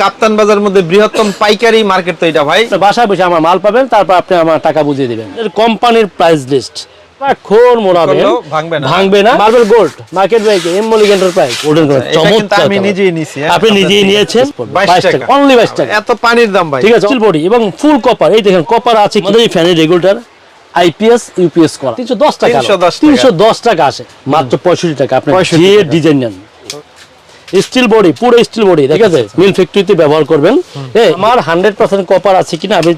কাপ্তান বাজার মধ্যে বৃহত্তম পাইকারি মার্কেট তো এটা ভাই। বাসায় বসে আমার মাল পাবেন তারপর আপনি আমার টাকা বুঝিয়ে দিবেন। কোম্পানির প্রাইস লিস্ট খোর মোড়াবেন করলেও ভাঙবে না। Marble gold market back M Mallik enterprise golden এটা কিন্তু আমি নিজেই নিছি, হ্যাঁ, আপনি নিজেই নিয়েছেন। 22 22 টাকা। টাকা অনলি 22 টাকা। এত পানির দাম ভাই। ঠিক আছে বডি এবং ফুল কপার এই দেখেন কপার আছে আমাদের এই ফ্যানের রেগুলেটর আইপিএস ইউপিএস করা। 310 টাকা। 310 টাকা। 310 টাকা আসে। মাত্র 65 টাকা। আপনি 65 যে টাকা। ডিজাইন নেন। স্টিল বডি পুরো স্টিল বডি ঠিক আছে? মিল ফ্যাক্টরিতে ব্যবহার করবেন। আমার 100% কপার আছে কিনা আমি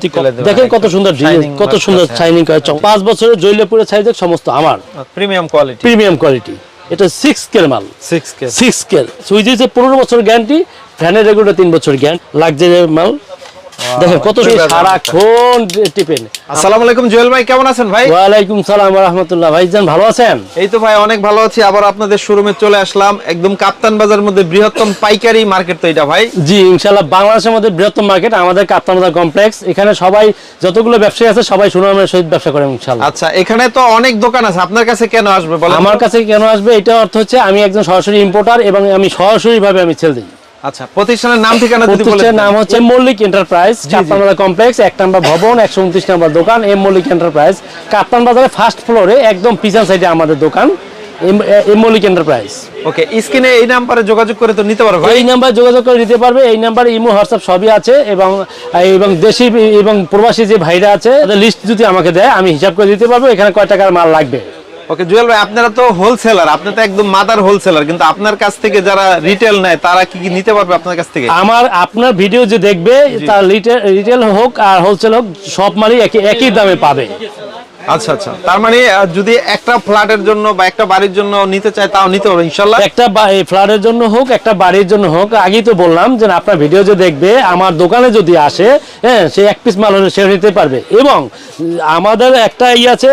দেখেন কত সুন্দর কত সুন্দর শাইনিং করে পাঁচ বছরের জৈলপুরের সাইজ সমস্ত আমার। প্রিমিয়াম কোয়ালিটি প্রিমিয়াম কোয়ালিটি এটা সিক্স স্কেল মাল। Six scale six scale switch পনেরো বছর গ্যারান্টি ফ্যানের রেগুলার তিন বছর গ্যারান্টি লাগজারি মাল। দেখেন কত সারাক্ষণ টিপেন। আসসালামু আলাইকুম জুয়েল ভাই কেমন আছেন ভাই? ওয়ালাইকুম সালাম রহমতুল্লাহ ভাইজান ভালো আছেন? এই তো ভাই অনেক ভালো আছি। আবার আপনাদের শোরুমে চলে আসলাম। একদম কাপ্তান বাজার মধ্যে বৃহত্তম পাইকারি মার্কেট তো এটা ভাই। জি ইনশাল্লাহ বাংলাদেশের মধ্যে বৃহত্তম মার্কেট আমাদের কাপ্তানদা কমপ্লেক্স। এখানে সবাই যতগুলো ব্যবসায়ী আছে সবাই সুনামের সহিত ব্যবসা করে ইনশাল্লাহ আচ্ছা এখানে তো অনেক দোকান আছে। আপনার কাছে কেন আসবে বলেন আমার কাছে কেন আসবে? এটা অর্থ হচ্ছে আমি একজন সরাসরি ইম্পোর্টার এবং আমি সরাসরি ভাবে আমি ছেল দিই। আচ্ছা প্রতিষ্ঠানের নাম ঠিকানা যদি বলেন। নাম হচ্ছে মল্লিক এন্টারপ্রাইজ কাপ্তান কমপ্লেক্স এক নম্বর ভবন নম্বর দোকান এম মল্লিক এন্টারপ্রাইজ। ফার্স্ট ফ্লোরে একদম পিছন সাইডে আমাদের দোকান M- M Mallik enterprise. Okay স্ক্রিনে এই নাম্বারে যোগাযোগ করে তো নিতে পারবে এই নাম্বার যোগাযোগ করে নিতে পারবে এই নাম্বারে ইমো হোয়াটসঅ্যাপ সবই আছে এবং এবং দেশি এবং প্রবাসী যে ভাইরা আছে লিস্ট যদি আমাকে দেয় আমি হিসাব করে দিতে পারব এখানে কয় টাকার মাল লাগবে। ওকে জুয়েল ভাই আপনারা তো হোলসেলার আপনি তো একদম মাদার হোলসেলার কিন্তু আপনার কাছ থেকে যারা রিটেল নেয় তারা কি কি নিতে পারবে আপনার কাছ থেকে? আমার আপনার ভিডিও যে দেখবে তার রিটেল হোক আর হোলসেল হোক সব মালই একই একই দামে পাবে। আচ্ছা আচ্ছা। তার মানে যদি একটা ফ্ল্যাটের জন্য বা একটা বাড়ির জন্য নিতে চায় তাও নিতে একটা ফ্ল্যাটের জন্য হোক একটা বাড়ির জন্য হোক আগেই তো বললাম যে আপনার ভিডিও যে দেখবে আমার দোকানে যদি আসে হ্যাঁ সে এক পিস মাল হলে সে নিতে পারবে। এবং আমাদের একটা ই আছে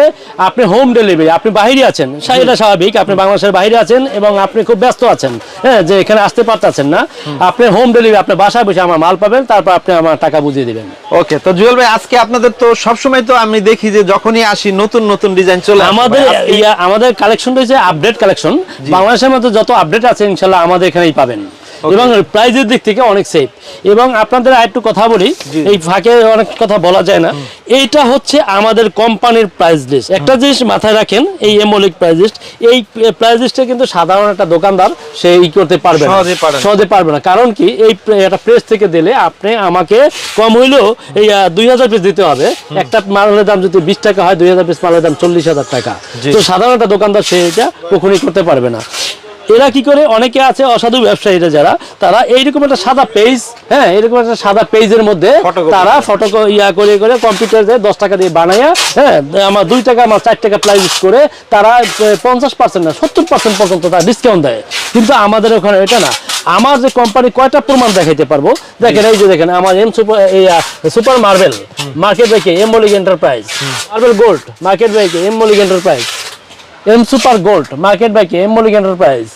আপনি হোম ডেলিভারি আপনি বাইরে আছেন এটা স্বাভাবিক আপনি বাংলাদেশের বাইরে আছেন এবং আপনি খুব ব্যস্ত আছেন হ্যাঁ যে এখানে আসতে পারতেছেন না। আপনি হোম ডেলিভারি আপনার বাসায় বসে আমার মাল পাবেন তারপর আপনি আমার টাকা বুঝিয়ে দিবেন। ওকে তো জুয়েল ভাই আজকে আপনাদের তো সবসময় তো আমি দেখি যে যখনই আসি নতুন নতুন ডিজাইন চলে আমাদের আমাদের কালেকশন রয়েছে আপডেট কালেকশন বাংলাদেশের মধ্যে যত আপডেট আছে ইনশাল্লাহ আমাদের এখানেই পাবেন। এবং প্রাইজের দিক থেকে অনেক সেফ এবং আপনাদের আরেকটু কথা বলি এই ফাঁকে অনেক কথা বলা যায় না। এইটা হচ্ছে আমাদের কোম্পানির প্রাইস লিস্ট একটা জিনিস মাথায় রাখেন এই এমোলিক প্রাইস লিস্ট এই প্রাইস লিস্টে কিন্তু সাধারণ একটা দোকানদার সে ই করতে পারবে না। সহজে পারবে না। কারণ কি এই একটা প্রেস থেকে দিলে আপনি আমাকে কম হইলেও এই দুই হাজার পিস দিতে হবে। একটা মালের দাম যদি বিশ টাকা হয় দুই হাজার পিস মালের দাম চল্লিশ হাজার টাকা। তো সাধারণ একটা দোকানদার সে এটা কখনই করতে পারবে না। এরা কি করে? অনেকে আছে অসাধু ব্যবসায়ীরা যারা তারা এইরকম একটা সাদা পেজ হ্যাঁ এরকম একটা সাদা পেজের মধ্যে তারা ফটো ইয়া করে করে কম্পিউটার দিয়ে দশ টাকা দিয়ে বানাইয়া হ্যাঁ আমার দুই টাকা আমার চার টাকা প্রাইস করে তারা পঞ্চাশ পার্সেন্ট না সত্তর পার্সেন্ট পর্যন্ত তারা ডিসকাউন্ট দেয়। কিন্তু আমাদের ওখানে এটা না। আমার যে কোম্পানি কয়টা প্রমাণ দেখাইতে পারব? দেখেন এই যে দেখেন আমার এম সুপার এই সুপার মার্বেল মার্কেট রেখে M Mallik enterprise marble gold market ব্যাকে M Mallik enterprise M super gold market বাইকে এম মলিক এন্টারপ্রাইজ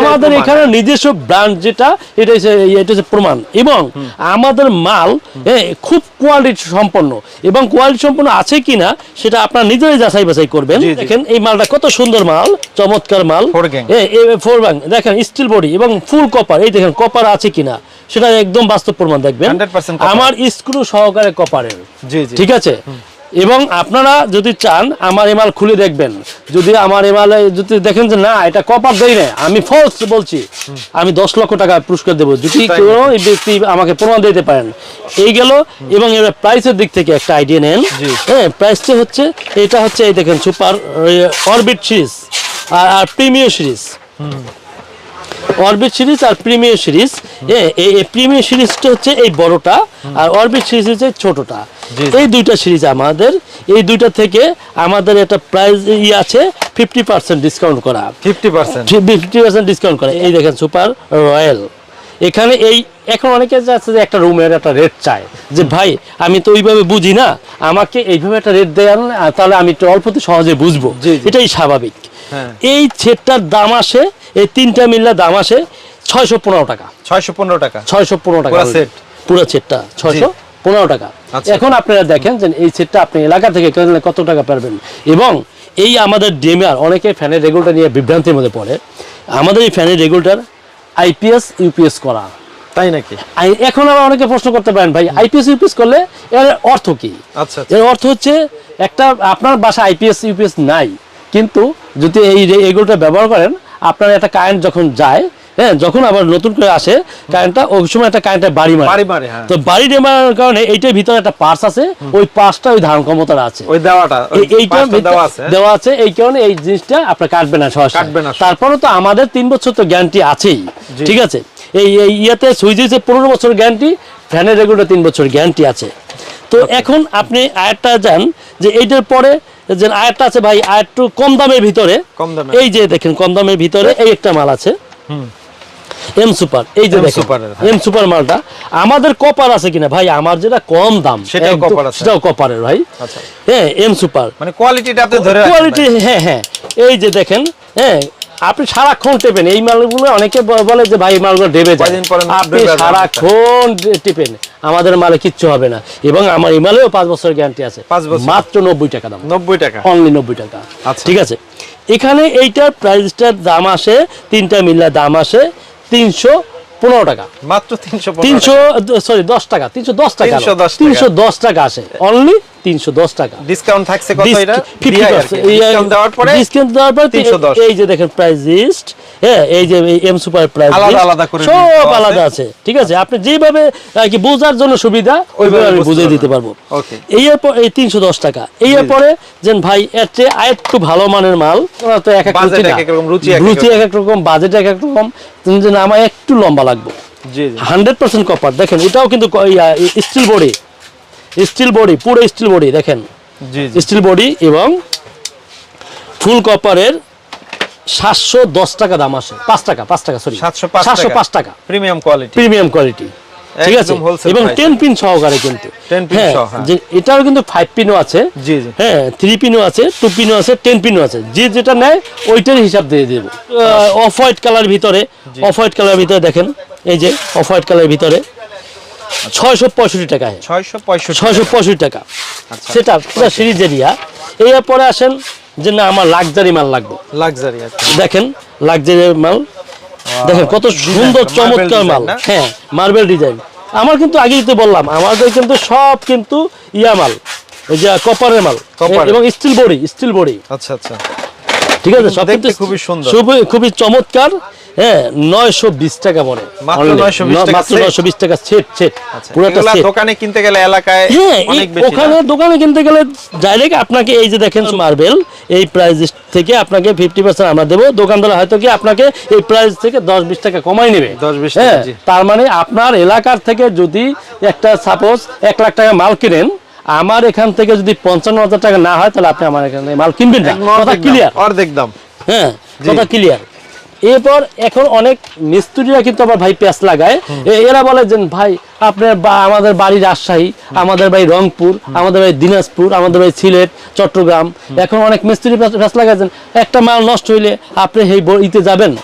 আমাদের এখানে নিজস্ব ব্র্যান্ড যেটা এটা এটা হচ্ছে প্রমাণ। এবং আমাদের মাল খুব কোয়ালিটি সম্পন্ন। এবং কোয়ালিটি সম্পন্ন আছে কিনা সেটা আপনার নিজেরাই যাচাই বাছাই করবেন। দেখেন এই মালটা কত সুন্দর মাল চমৎকার মাল। ফোর ব্যাং দেখেন স্টিল বডি এবং ফুল কপার এই দেখেন কপার আছে কিনা সেটা একদম বাস্তব প্রমাণ দেখবেন। আমার স্ক্রু সহকারে কপারের ঠিক আছে? এবং আপনারা যদি চান আমার এমাল খুলে দেখবেন। যদি আমার এমালে যদি দেখেন যে না এটা কপার দেই না আমি ফলস বলছি। আমি দশ লক্ষ টাকা পুরস্কার দেবো। যদি কোনো ব্যক্তি আমাকে প্রমাণ দিতে পারেন। এই গেল এবং এবার প্রাইসের দিক থেকে একটা আইডিয়া নেন। হ্যাঁ প্রাইসটা হচ্ছে এটা হচ্ছে এই দেখেন সুপার অরবিট সিরিজ আর আর প্রিমিয়ার সিরিজ অরবিট সিরিজ আর প্রিমিয়ার সিরিজ হ্যাঁ এই প্রিমিয়ার সিরিজটা হচ্ছে এই বড়টা আর অরবিট সিরিজ হচ্ছে ছোটটা। এই দুইটা সিরিজ আমাদের এই দুইটা থেকে আমাদের একটা প্রাইস ই আছে ফিফটি পার্সেন্ট ডিসকাউন্ট করা। Fifty percent fifty percent discount করে। এই দেখেন সুপার রয়্যাল এখানে এই এখন অনেকে আছে যে একটা রুমের একটা রেট চায় যে ভাই আমি তো ওইভাবে বুঝি না আমাকে এইভাবে একটা রেট দেন তাহলে আমি একটু অল্পতে সহজে বুঝব। এটাই স্বাভাবিক। হ্যাঁ। এই সেটটার দাম আসে এই তিনটা মিললে দাম আসে ছয়শো পনেরো টাকা। ছয়শো পনেরো টাকা। ছয়শো পনেরো টাকা পুরা set? পুরো সেটটা ছয়শো পনেরো টাকা। আচ্ছা। এখন আপনারা দেখেন যে এই সেটটা আপনি এলাকা থেকে কিনলে কত টাকা পারবেন। এবং এই আমাদের ডেমার অনেকে ফ্যানের রেগুলেটর নিয়ে বিভ্রান্তির মধ্যে পড়ে। আমাদের এই ফ্যানের রেগুলেটর আইপিএস ইউপিএস করা। তাই নাকি? এখন আবার অনেকে প্রশ্ন করতে পারেন ভাই আইপিএস ইউপিএস করলে এর অর্থ কি? আচ্ছা আচ্ছা। এর অর্থ হচ্ছে একটা আপনার বাসা আইপিএস ইউপিএস নাই। কিন্তু যদি এই এগুলোটা ব্যবহার করেন আপনার একটা কারেন্ট যখন যায় হ্যাঁ যখন আবার নতুন করে আসে কারেন্টটা ওই সময় একটা কারেন্টের বাড়ি মারে। বাড়ি মারে হ্যাঁ। তো বাড়ি মারার কারণে এইটার ভিতরে একটা পার্স আছে ওই পার্সটা ওই ধারণ ক্ষমতাটা আছে। ওই দেওয়াটা ওই এই- এইটার পাঁচটা ভিতরে দেওয়া আছে? দেওয়া আছে এই কারণে এই জিনিসটা আপনার কাটবে না সহসা কাটবে না। তারপরে তো আমাদের তিন বছর তো গ্যারান্টি আছেই ঠিক আছে? এই এই ইয়েতে সুইচে পনেরো বছর গ্যারান্টি ফ্যানের রেগুলার তিন বছর গ্যারান্টি আছে। তো এখন আপনি আয়ারটা যান যে এইটার পরে যে আয়ারটা আছে ভাই আয়ার একটু কম দামের ভিতরে কম দামে। এই যে দেখেন কম দামের ভিতরে এই একটা মাল আছে। এম সুপার এই যে দেখেন হ্যাঁ। এম সুপার মালটা। আমাদের কপার আছে কিনা ভাই? আমার যেটা কম দাম সেটাও copper আছে। সেটাও কপারের ভাই। আচ্ছা। হ্যাঁ এম সুপার মানে কোয়ালিটিটা আপনি ধরে কোয়ালিটি হ্যাঁ হ্যাঁ। এই যে দেখেন হ্যাঁ আপনি সারাক্ষণ টেপেন। এই মালগুলো অনেকে বলে যে ভাই মালগুলো ডেবে যায় আপনি সারাক্ষণ টেপেন। আমাদের মালে কিচ্ছু হবে না। এবং আমার এই মালেও পাঁচ বছর গ্যারান্টি আছে। মাত্র নব্বই টাকা দাম। নব্বই টাকা। অনলি নব্বই টাকা। আচ্ছা। ঠিক আছে? এখানে এইটার প্রাইসটার দাম আসে তিনটা মিল্লা দাম আসে তিনশো পনেরো টাকা। মাত্র তিনশো তিনশো সরি দশ টাকা তিনশো দশ টাকা। 310 টাকা। তিনশো দশ টাকা আসে অনলি তিনশো দশ টাকা। ডিসকাউন্ট থাকছে কত এটা? ফিফটি ডিসকাউন্ট দেওয়ার পরে ডিসকাউন্ট দেওয়ার পরে 310 এই যে দেখেন প্রাইস লিস্ট হ্যাঁ এই যে এম সুপার প্রাইস আলাদা আলাদা করে সব আলাদা আছে ঠিক আছে? আপনি যেভাবে কি বোঝার জন্য সুবিধা ওইভাবে আমি বুঝিয়ে দিতে পারব। Okay. এই এরপর এই তিনশো দশ টাকা। এই এরপরে যেন ভাই এর চেয়ে আরেকটু ভালো মানের মাল তো এক এক রকম, রুচি এক এক রকম। এক এক রকম বাজেট এক এক রকম তুমি আমার একটু লম্বা লাগবে। জি জি। হান্ড্রেড পার্সেন্ট কপার দেখেন এটাও কিন্তু স্টিল বডি স্টিল বডি পুরো স্টিল বডি দেখেন। স্টিল বডি এবং ফুল কপারের সাতশো দশ টাকা দাম আসে। পাঁচ টাকা পাঁচ টাকা সরি সাতশো পাঁচ টাকা। Premium quality. Premium quality. ঠিক আছে? এবং টেন পিন সহকারে কিন্তু। হ্যাঁ হ্যাঁ। এটাও কিন্তু ফাইভ পিনও আছে। হ্যাঁ থ্রি পিনও আছে টু পিনও আছে টেন পিনও আছে। যে যেটা নেয় ওইটার হিসাব দিয়ে দেবো। অফ হোয়াইট কালার ভিতরে অফ হোয়াইট কালার ভিতরে দেখেন। এই যে অফ হোয়াইট কালার ভিতরে। ছয়শো পঁয়ষট্টি টাকায়। ছয়শো ছয়শো পঁয়ষট্টি টাকা। আচ্ছা। সেটা পুরো সিরিজ এরিয়া এরপরে আসেন যে না আমার লাক্সারি মাল লাগবে। লাক্সারি দেখেন লাক্সারি মাল। দেখেন কত সুন্দর চমৎকার মাল। হ্যাঁ মার্বেল ডিজাইন আমার কিন্তু আগেই তো বললাম আমাদের কিন্তু সব কিন্তু ইয়া মাল। ওই যে কপারের মাল। এবং স্টিল বডি স্টিল বডি। আচ্ছা আচ্ছা। ঠিক আছে? সব কিন্তু খুবই সুন্দর। খুবই- খুবই চমৎকার। হ্যাঁ নয়শো বিশ টাকা পড়ে মাত্র Only। 920 টাকা মাত্র set? নয়শো বিশ টাকা সেট সেট আচ্ছা পুরোটা দোকানে কিনতে গেলে এলাকায় হ্যাঁ বেশি ওখানে দোকানে কিনতে গেলে ডাইরেক্ট আপনাকে এই যে দেখেন মার্বেল এই প্রাইস থেকে আপনাকে ফিফটি পার্সেন্ট আমরা দেবো। দোকানদার হয়তো কি আপনাকে এই প্রাইস থেকে দশ বিশ টাকা কমাই নেবে। 10-20 টাকা, হ্যাঁ তার মানে আপনার এলাকার থেকে যদি একটা সাপোজ এক লাখ টাকা মাল কিনেন আমার এখান থেকে যদি পঞ্চান্ন হাজার টাকা না হয় তাহলে আপনি আমার এখানে মাল কিনবেন না। কথা ক্লিয়ার অর্ধেক দাম। হ্যাঁ কথা ক্লিয়ার এরপর এখন অনেক মিস্ত্রিরা কিন্তু আবার ভাই প্যাঁচ লাগায়। এরা বলে যে ভাই আপনার আমাদের বাড়ি রাজশাহী আমাদের বাড়ি রংপুর আমাদের বাড়ি দিনাজপুর আমাদের বাড়ি সিলেট চট্টগ্রাম। এখন অনেক মিস্ত্রি লাগায় যে একটা মাল নষ্ট হইলে আপনি ব- ইতে যাবেন।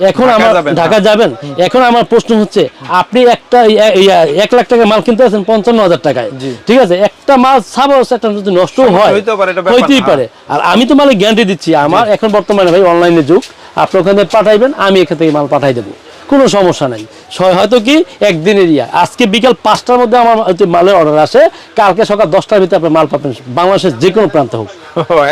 এখন আমার ঢাকা হ্যাঁ। যাবেন। এখন আমার প্রশ্ন হচ্ছে আপনি একটা এক লাখ টাকা মাল কিনতে আছেন পঞ্চান্ন হাজার টাকায়। ঠিক আছে? একটা মাল সাপোজ একটা যদি নষ্ট হয় হইতেই পারে। আর আমি তো মালে গ্যারান্টি দিচ্ছি আমার এখন বর্তমানে ভাই অনলাইনে যুগ। আপনি ওখানে পাঠাইবেন আমি এখান থেকে মাল পাঠাই দেবো। কোনো সমস্যা নাই। হয়তো কি একদিন এরিয়া আজকে বিকাল পাঁচটার মধ্যে আমার মালের অর্ডার আসে। কালকে সকাল দশটার ভিতরে আপনি মাল পাবেন। বাংলাদেশের যে কোনো প্রান্ত হোক।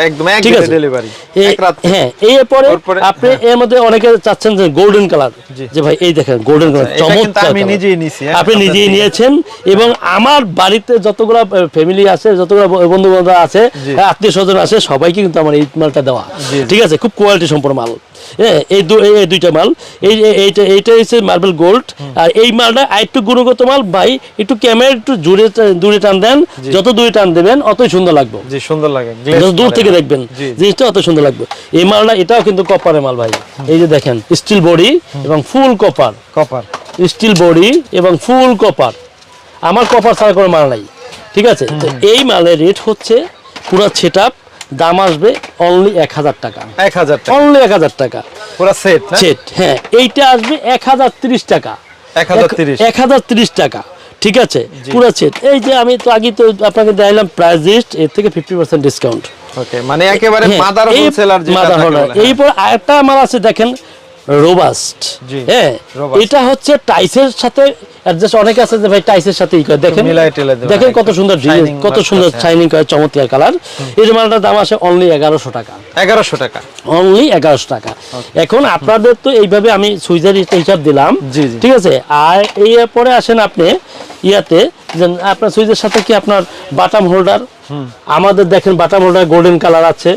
একদম ঠিক আছে? ডেলিভারি এ- এক রাত। হ্যাঁ এরপরে আপনি এর মধ্যে অনেকে চাচ্ছেন যে গোল্ডেন কালার যে ভাই এই দেখেন গোল্ডেন কালার চমৎকার আমি নিজেই নিছি, আপনি নিজেই নিয়েছেন এবং আমার বাড়িতে যতগুলো ফ্যামিলি আছে যতগুলো বন্ধু বান্ধব আছে আত্মীয় স্বজন আছে সবাইকে কিন্তু আমার এই মালটা দেওয়া। ঠিক আছে? খুব কোয়ালিটি সম্পন্ন মাল। হ্যাঁ এই এই- দুইটা মাল। এই এই- এইটা এইটা হচ্ছে মার্বেল গোল্ড আর এই মালটা আরেকটু গুণগত মাল ভাই একটু ক্যামেরা একটু জুড়ে দূরে টান দেন। যত দূরে টান দেবেন অতই সুন্দর লাগবে। জি সুন্দর লাগে। যত দূর থেকে দেখবেন জিনিসটা অত সুন্দর লাগবে। এই মালটা এটাও কিন্তু কপারের মাল ভাই। এই যে দেখেন স্টিল বডি এবং full copper copper steel body এবং ফুল কপার আমার কপার ছাড়া কোনো মাল নাই। ঠিক আছে? তো এই মালের রেট হচ্ছে পুরো সেট দাম আসবে অনলি এক হাজার টাকা। এক হাজার অনলি এক হাজার টাকা। পুরো সেট সেট হ্যাঁ। এইটা আসবে এক হাজার তিরিশ টাকা। এক হাজার তিরিশ। এক হাজার ত্রিশ টাকা। ঠিক আছে? পুরো সেট এই যে আমি তো আগে তো আপনাকে দিলাম প্রাইস লিস্ট এর থেকে ফিফটি পার্সেন্ট ডিসকাউন্ট ওকে মানে একেবারে হ্যাঁ, মাদার হোলসেলার যেটা। বলে, হ্যাঁ। আরেকটা মাল আছে দেখেন। রোবাস্ট হ্যাঁ এটা হচ্ছে টাইসের সাথে অ্যাডজাস্ট অনেকে আছে যে ভাই টাইসের সাথে ই করে দেখেন দেখেন কত সুন্দর ডিজাইন কত সুন্দর শাইনিং করে চমৎকার কালার এই মালটার দাম আছে অনলি এগারোশো টাকা। এগারোশো টাকা। অনলি এগারোশো টাকা। এখন আপনাদের তো এইভাবে আমি সুইজার হিসাব দিলাম। ঠিক আছে? আর এই পরে আসেন আপনি ইয়াতে যে আপনার সুইচের সাথে কি আপনার বাটাম হোল্ডার আমাদের দেখেন বাটাম হোল্ডার গোল্ডেন কালার আছে।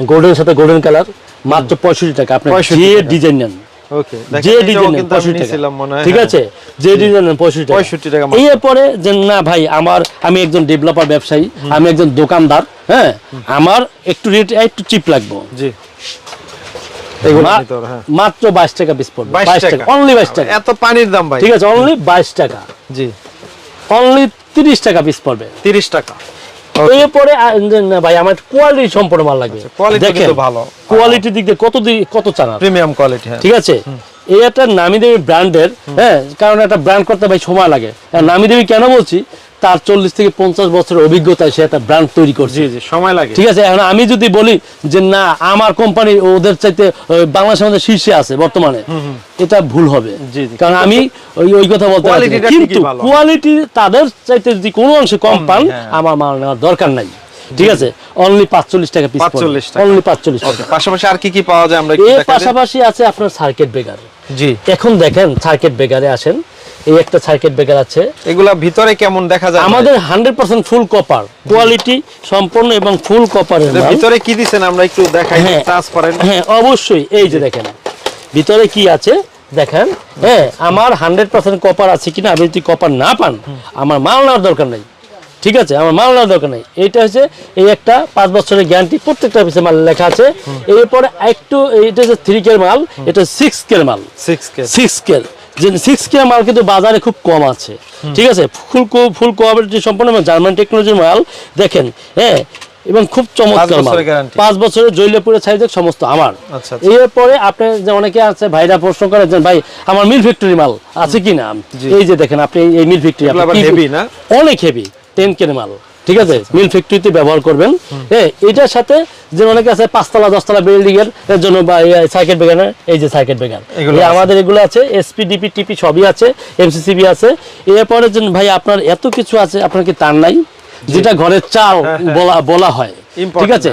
গোল্ডেনের সাথে গোল্ডেন কালার মাত্র পঁয়ষট্টি টাকা। আপনি 65 যে। ডিজাইন নেন যে ডিজাইন টাকা। ঠিক আছে? যে ডিজাইন পঁয়ষট্টি টাকা। 65 টাকা মাত্র। এরপরে যে না ভাই আমার আমি একজন ডেভেলপার ব্যবসায়ী আমি একজন দোকানদার হ্যাঁ? আমার একটু রেট একটু চিপ লাগবে। জি। হ্যাঁ। মাত্র বাইশ টাকা পিস পড়বে। বাইশ টাকা। টাকা অনলি বাইশ টাকা। এত পানির দাম ভাই। ঠিক আছে অনলি বাইশ টাকা। জি। অনলি তিরিশ টাকা পিস পড়বে। তিরিশ টাকা। এরপরে ভাই আমার কোয়ালিটি সম্পূর্ণ মাল লাগবে। কোয়ালিটি দেখেন ভালো। কোয়ালিটির দিক দিয়ে কত কত চান প্রিমিয়াম কোয়ালিটি ঠিক আছে? এই একটা নামি দেবী ব্র্যান্ডের হ্যাঁ কারণ একটা ব্র্যান্ড করতে ভাই সময় লাগে। নামি দেবী কেন বলছি? তার চল্লিশ থেকে পঞ্চাশ বছরের অভিজ্ঞতায় সে একটা ব্র্যান্ড তৈরি করছে। সময় লাগে। ঠিক আছে এখন আমি যদি বলি যে না আমার কোম্পানি ওদের চাইতে বাংলাদেশের মধ্যে শীর্ষে আছে বর্তমানে এটা ভুল হবে। কারণ আমি ওই ওই কথা বলতে ঠিকই কিন্তু কোয়ালিটি তাদের চাইতে যদি কোনো অংশে কম পান হ্যাঁ। আমার মাল নেওয়ার দরকার নাই। ঠিক আছে অনলি পাঁচচল্লিশ টাকা পিস 45 টাকা। অনলি পাঁচচল্লিশ টাকা। পাশাপাশি আর কি কি পাওয়া যায় আমরা এর পাশাপাশি আছে আপনার সার্কিট ব্রেকার জি। এখন দেখেন সার্কিট ব্রেকারে আসেন। এই একটা সার্কিট ব্রেকার আছে। এগুলা ভিতরে কেমন দেখা যায়? আমাদের hundred percent full copper quality সম্পূর্ণ এবং ফুল কপারের ভিতরে কি দিছেন আমরা একটু দেখাই হ্যাঁ। ট্রান্সপারেন্ট হ্যাঁ অবশ্যই এই যে দেখেন। ভিতরে কি আছে? দেখেন হ্যাঁ আমার হান্ড্রেড পার্সেন্ট কপার আছে কিনা আপনি যদি কপার না পান আমার মাল নেওয়ার দরকার নেই। ঠিক আছে আমার মাল নেওয়ার দরকার নেই। এইটা হচ্ছে এই একটা পাঁচ বছরের গ্যারান্টি প্রত্যেকটা পিসে মাল লেখা আছে। এরপরে একটু এইটা হচ্ছে থ্রি কের মাল এটা সিক্স কের মাল। সিক্স কে সিক্স কের যে সিক্স কে মাল কিন্তু বাজারে খুব কম আছে। ঠিক আছে? ফুল ফুল কোয়ালিটি সম্পূর্ণ জার্মান টেকনোলজির মাল দেখেন হ্যাঁ? এবং খুব চমৎকার। পাঁচ বছরের জৈলপুরের সাইজ সমস্ত আমার। আচ্ছা, আচ্ছা। এরপরে আপনি যে অনেকে আছে ভাইরা প্রশ্ন করে যে ভাই আমার মিল ফ্যাক্টরি মাল আছে কি না এই যে দেখেন আপনি এই মিল ফ্যাক্টরি? অনেক হেভি টেন কেন মাল। ঠিক আছে? মিল ফ্যাক্টরিতে ব্যবহার করবেন। হ্যাঁ এটার সাথে যে অনেকে আছে পাঁচতলা দশতলা বিল্ডিং এর জন্য বা সাইকেল বেগানের এই যে সাইকেল বেগান এগুলো আমাদের এগুলো আছে এসপি ডিপি টিপি সবই আছে এমসিসিবি আছে। এরপরে ভাই আপনার এত কিছু আছে আপনার কি তার নাই? যেটা ঘরের চাল বলা বলা হয়। ঠিক আছে?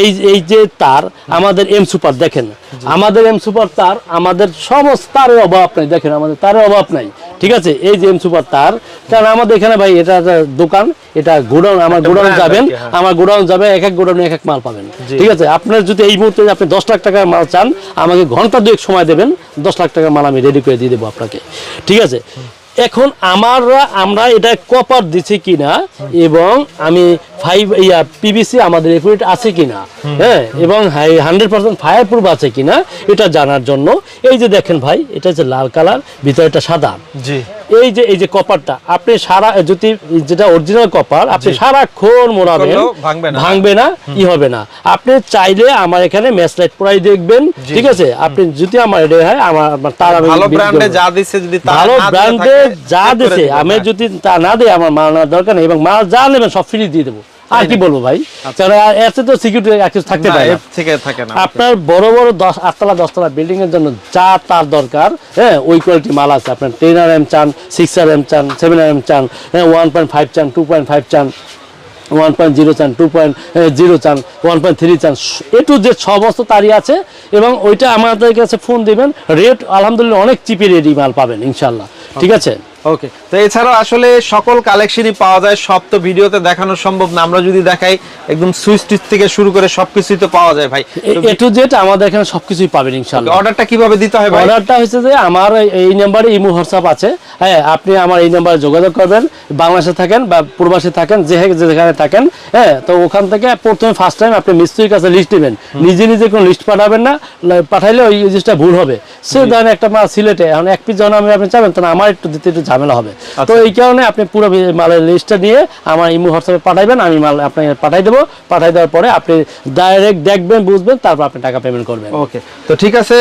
এই এই যে তার আমাদের এম সুপার দেখেন। আমাদের এম সুপার তার আমাদের সমস্ত তারের অভাব নাই দেখেন আমাদের তারের অভাব নাই। ঠিক আছে? এই যে এম সুপার তার কারণ আমাদের এখানে ভাই এটা দোকান এটা গোডাউন আমার গোডাউন যাবেন হ্যাঁ। আমার গোডাউন যাবে এক এক গোডাউনে এক এক মাল পাবেন। ঠিক আছে? আপনার যদি এই মুহূর্তে আপনি দশ লাখ টাকার মাল চান আমাকে ঘণ্টা দুয়েক সময় দেবেন দশ লাখ টাকার মাল আমি রেডি করে দিয়ে দেবো আপনাকে। ঠিক আছে? এখন আমরা আমরা এটা কপার দিছি কিনা এবং আমি ফাইভ ইয়া আমাদের আছে কিনা? হ্যাঁ এবং হান্ড্রেড পার্সেন্ট ফায়ার প্রুফ আছে কিনা এটা জানার জন্য। এই যে দেখেন ভাই এটা হচ্ছে লাল কালার ভিতরেটা সাদা। জি। এই যে এই যে কপারটা আপনি সারা যদি যেটা অরিজিনাল কপার আপনি সারাক্ষণ মোড়াবেন ভাঙবে না। ই হবে না। আপনি চাইলে আমার এখানে ম্যাচ লাইট পরাই দেখবেন ঠিক আছে? আপনি যদি আমার এটা হয় আমার তার আমি ভালো ব্র্যান্ডে যা দিছে যদি তা ভালো না ব্র্যান্ডে যা দিছে আমি। যদি তা না দেয় আমার মাল দরকার নেই এবং মাল যা নেবেন সব ফ্রি দিয়ে দেবো। আর কি বলব ভাই? কারণ এতে তো সিকিউরিটি অ্যাক্সেস থাকতে পারে থেকে থাকে না। আপনার বড় বড় দশ আটতলা দশতলা বিল্ডিং এর জন্য যা তার দরকার হ্যাঁ ওই কোয়ালিটি মাল আছে। আপনার টেন আর এম চান সিক্স আর এম চান সেভেন আর এম চান হ্যাঁ ওয়ান পয়েন্ট ফাইভ চান টু পয়েন্ট ফাইভ চান ওয়ান পয়েন্ট জিরো চান টু পয়েন্ট জিরো চান ওয়ান পয়েন্ট থ্রি চান এ টু যে সমস্ত তারই আছে এবং ওইটা আমাদের কাছে ফোন দিবেন। রেট আলহামদুলিল্লাহ অনেক চিপি রেডি মাল পাবেন ইনশাল্লাহ ঠিক আছে? ওকে তো এছাড়াও আসলে সকল কালেকশনই পাওয়া যায় সব তো ভিডিওতে দেখানো সম্ভব না আমরা যদি দেখাই একদম সুইচ টুইচ থেকে শুরু করে সবকিছুই তো পাওয়া যায় ভাই। এ টু জেড আমাদের এখানে সবকিছুই পাবেন ইনশাল্লাহ অর্ডারটা কীভাবে দিতে হয় ভাই? অর্ডারটা হচ্ছে যে আমার এই- নাম্বারে ইমো হোয়াটসঅ্যাপ আছে। হ্যাঁ আপনি আমার এই নাম্বারে যোগাযোগ করবেন বাংলাদেশে থাকেন বা প্রবাসে থাকেন যে যেখানে থাকেন হ্যাঁ তো ওখান থেকে প্রথমে ফার্স্ট টাইম আপনি মিস্ত্রির কাছে লিস্ট নেবেন। নিজে নিজে কোনো লিস্ট পাঠাবেন না পাঠাইলে ওই জিনিসটা ভুল হবে। সে ধরেন একটা মাল সিলেটে এখন এক পিস যখন আমি আপনি চাবেন তখন আমার একটু দিতে একটু ঝামেলা হবে। তো এই কারণে আপনি পুরো মালের লিস্টটা নিয়ে আমার ইমো হোয়াটসঅ্যাপে পাঠাইবেন আমি মাল আপনাকে পাঠাই দেবো। পাঠাই দেওয়ার পরে আপনি ডাইরেক্ট দেখবেন বুঝবেন তারপর আপনি টাকা পেমেন্ট করবেন। ওকে তো ঠিক আছে।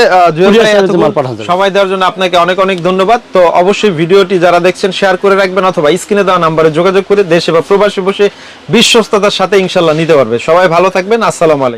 সময় দেওয়ার জন্য আপনাকে অনেক অনেক ধন্যবাদ। তো অবশ্যই ভিডিওটি যারা দেখছেন শেয়ার করে রাখবেন অথবা স্ক্রিনে দেওয়া নাম্বারে যোগাযোগ করে দেশে বা প্রবাসে বসে বিশ্বস্ততার সাথে ইনশাল্লাহ নিতে পারবে। সবাই ভালো থাকবেন আসসালামু আলাইকুম।